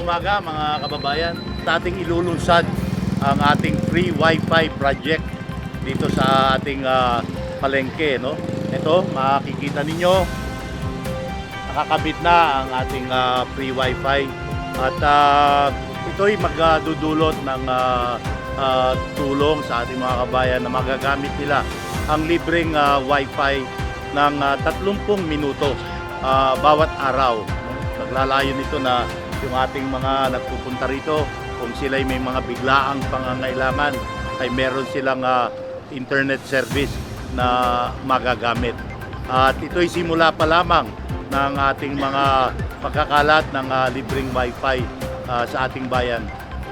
umaga mga kababayan. Ating ilulunsad ang ating free wifi project dito sa ating ah, palengke. No? Ito, makikita ninyo, nakakabit na ang ating ah, free wifi at ah, ito'y magdudulot ng ah, ah, tulong sa ating mga kabayan na magagamit nila ang libreng ah, wifi ng ah, 30 minuto ah, bawat araw. Naglalayo nito na yung ating mga nagpupunta rito kung sila'y may mga biglaang pangangailangan ay meron silang ah, internet service na magagamit. At ito'y simula pa lamang ng ating mga pagkakalat ng ah, libreng wifi ah, sa ating bayan.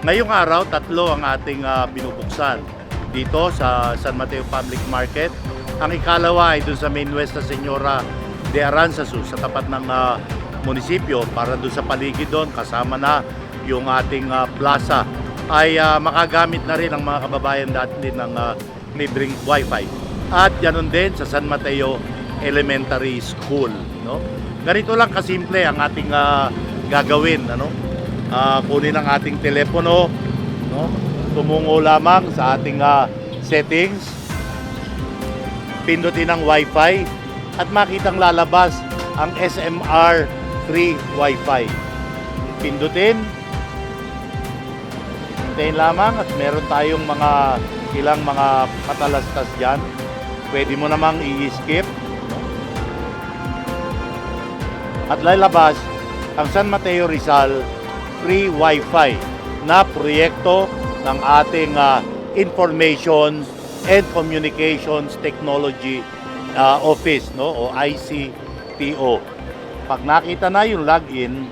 Ngayong araw, tatlo ang ating ah, binubuksan dito sa San Mateo Public Market. Ang ikalawa ay doon sa Main West na Senyora de Aranzazu sa tapat ng ah, munisipyo para doon sa paligid doon kasama na yung ating ah, plaza ay ah, makagamit na rin ang mga kababayan dati ng ah, libreng wifi. At ganoon din sa San Mateo Elementary School, no? Ganito lang kasimple ang ating ah, gagawin, ano? Ah, kunin ang ating telepono, no? Tumungo lamang sa ating ah, settings, pindutin ang wifi at makitang lalabas ang SMR free wifi. Pindutin, hintayin lamang at meron tayong mga ilang mga patalastas dyan. Pwede mo namang i-skip. At lalabas ang San Mateo Rizal free wifi na proyekto ng ating ah, Information and Communications Technology ah, Office no o ICTO. Pag nakita na yung login,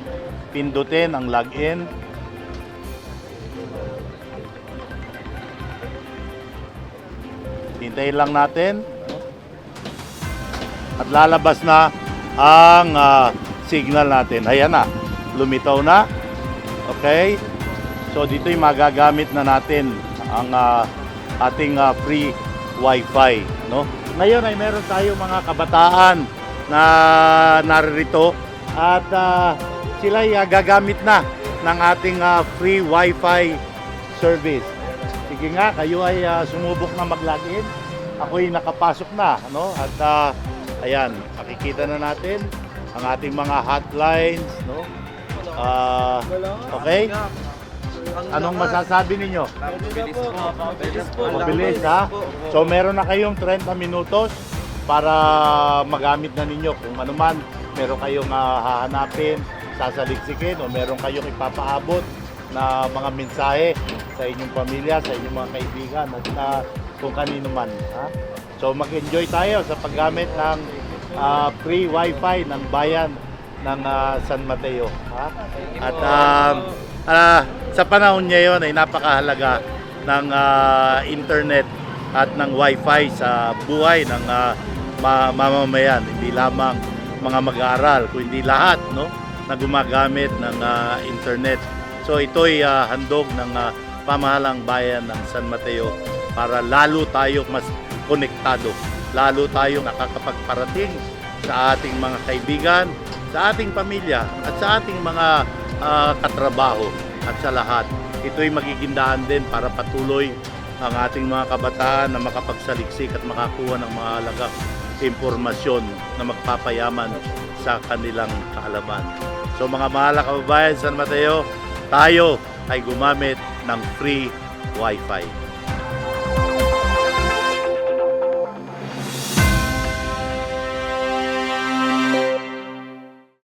pindutin ang login. Hintayin lang natin. At lalabas na ang ah, signal natin. Ayan na. Lumitaw na. Okay? So dito'y magagamit na natin ang ah, ating ah, free wifi, no? Ngayon ay meron tayo mga kabataan na naririto at ah, sila ay ah, gagamit na ng ating ah, free wifi service. Sige nga, kayo ay ah, sumubok na mag-login. Ako'y nakapasok na, no? At ah, ayan, makikita na natin ang ating mga hotlines, no? Ah, okay? Anong masasabi ninyo? Mabilis po. Mabilis po. Mabilis ha? So meron na kayong 30 minutos para magamit na ninyo kung ano man meron kayong ah, hahanapin, sasaliksikin o meron kayong ipapaabot na mga mensahe sa inyong pamilya, sa inyong mga kaibigan at ah, kung kanino man. Ha? So mag-enjoy tayo sa paggamit ng ah, free wifi ng bayan ng ah, San Mateo. Ha? At um, ah, sa panahon ngayon ay napakahalaga ng ah, internet at ng wifi sa buhay ng ma- mamamayan. Hindi lamang mga mag-aaral, kundi lahat no, na gumagamit ng ah, internet. So ito'y ah, handog ng ah, pamahalang bayan ng San Mateo para lalo tayo mas konektado, lalo tayo nakakapagparating sa ating mga kaibigan, sa ating pamilya at sa ating mga ah, katrabaho at sa lahat. Ito'y magiging daan din para patuloy ang ating mga kabataan na makapagsaliksik at makakuha ng mga halagang impormasyon na magpapayaman sa kanilang kaalaman. So mga mahal kababayan San Mateo, tayo ay gumamit ng free wifi.